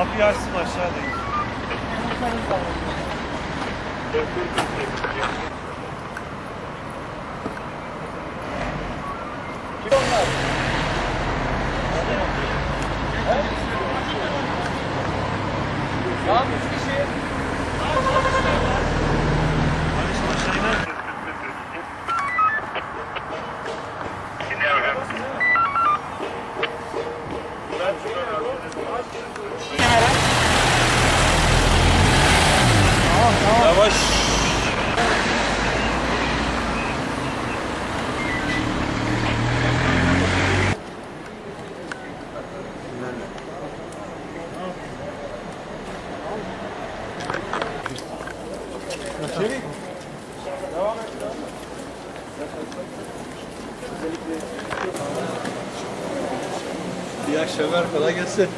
Kapıyı açsın aşağıdayım. Tamam üç kişi. Aşağı Yavaş. İyi akşamlar, kolay gelsin.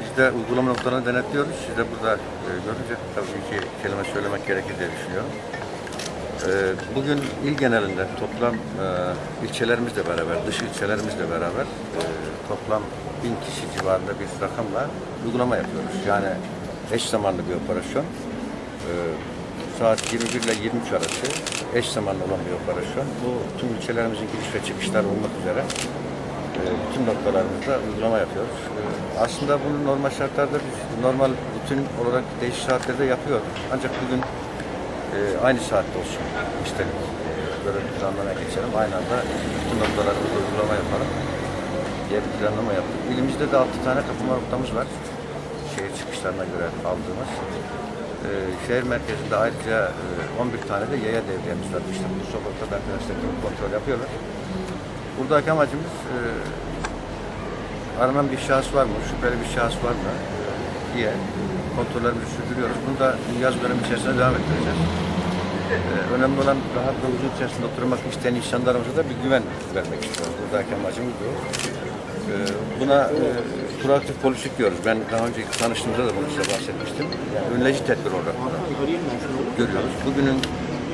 Biz de uygulama noktalarını denetliyoruz. Siz de burada e, görünce tabii ki kelime söylemek gerekir diye düşünüyorum. E, Bugün il genelinde toplam e, ilçelerimizle beraber, dış ilçelerimizle beraber toplam bin kişi civarında bir rakamla uygulama yapıyoruz. Yani eş zamanlı bir operasyon. Saat 21 ile 23 arası eş zamanlı olan bir operasyon. Bu tüm ilçelerimizin giriş ve çıkışları olmak üzere e, bütün noktalarımızda uygulama yapıyoruz. E, Aslında bunu normal şartlarda biz normal rutin olarak değişik saatlerde yapıyorduk. Ancak bugün e, aynı saatte olsun istedik. E, Böyle bir planlamaya geçelim. Aynı anda bütün noktalarımızda uygulama yapalım diye bir planlama yaptık. İlimizde de 6 tane kapama noktamız var. Şehir çıkışlarına göre aldığımız. E, şehir merkezinde ayrıca e, 11 tane de yaya devriyemiz var. İşte bu sokakta arkadaşlar kontrol yapıyorlar. Buradaki amacımız e, aranan bir şahıs var mı, şüpheli bir şahıs var mı e, diye kontrollerimizi sürdürüyoruz. Bunu da yaz dönemi içerisinde devam ettireceğiz. E, önemli olan rahat ve huzur içerisinde oturmak isteyen insanlarımıza da bir güven vermek istiyoruz. Buradaki amacımız bu. E, buna e, proaktif polislik diyoruz. Ben daha önce tanıştığımızda da bunu size bahsetmiştim. Önleyici tedbir olarak görüyoruz. Bugünün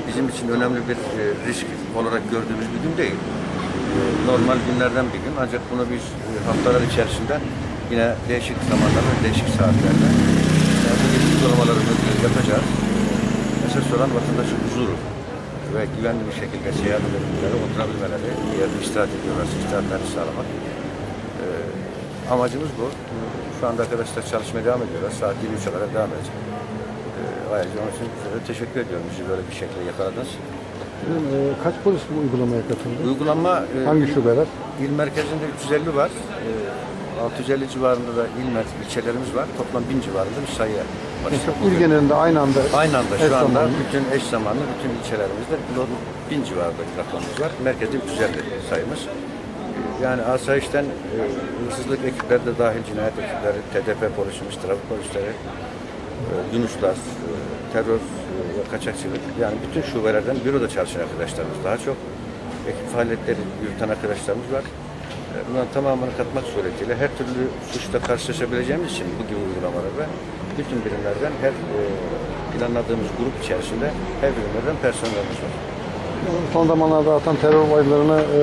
bizim için önemli bir e, risk olarak gördüğümüz bir gün değil normal günlerden bir gün. Ancak bunu biz e, haftalar içerisinde yine değişik zamanlarda, değişik saatlerde e, bu gibi uygulamalarımızı yapacağız. Esas olan vatandaşın huzuru ve güvenli bir şekilde seyahat edebilmeleri, oturabilmeleri, bir yerde istirahat ediyorlarsa istirahatlerini sağlamak. E, amacımız bu. Şu anda arkadaşlar çalışmaya devam ediyorlar. Saat 23'e kadar devam edecek. E, ayrıca onun için size teşekkür ediyorum. Bizi böyle bir şekilde yakaladınız. Ee, Kaç polis bu uygulamaya katıldı? Uygulama e, Hangi şubeler? İl merkezinde 350 var. Ee, 650 civarında da il merkez ilçelerimiz var. Toplam 1000 civarında bir sayı Mesela başladı. il genelinde aynı anda Aynı anda eş şu anda zamanlı. bütün eş zamanlı bütün ilçelerimizde 1000 civarında rakamımız var. Merkezde 350 sayımız. Yani asayişten e, hırsızlık ekipleri de dahil cinayet ekipleri, TDP polisimiz, trafik polisleri, e, Yunuslar, e, terör e, kaçakçılık yani bütün şubelerden büroda çalışan arkadaşlarımız daha çok ekip faaliyetleri yürüten arkadaşlarımız var. E, Bunların tamamını katmak suretiyle her türlü suçla karşılaşabileceğimiz için bu gibi uygulamalarda bütün birimlerden her e, planladığımız grup içerisinde her birimlerden personelimiz var. Son zamanlarda artan terör olaylarına e,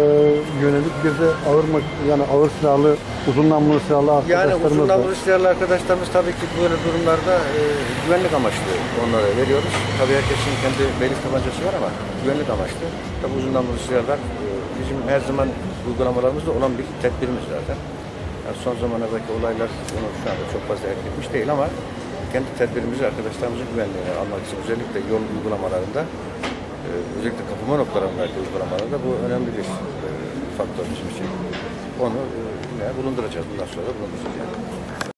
yönelik bir de ağır yani ağır silahlı, uzun namlulu silahlı Yani arkadaşlarımız uzun var. namlulu silahlı arkadaşlarımız tabii ki böyle durumlarda e, güvenlik amaçlı onlara veriyoruz. Tabii herkesin kendi belli tabancası var ama güvenlik amaçlı. Tabii uzun namlulu silahlar e, bizim her zaman uygulamalarımızda olan bir tedbirimiz zaten. Yani son zamanlardaki olaylar bunu şu anda çok fazla etkilemiş değil ama kendi tedbirimizi arkadaşlarımızın güvenliğini almak için özellikle yol uygulamalarında özellikle kapama noktalarındaki uygulamalarda bu önemli bir e, faktör bizim için. Onu e, yine bulunduracağız. Bundan sonra da bulunduracağız. Yani.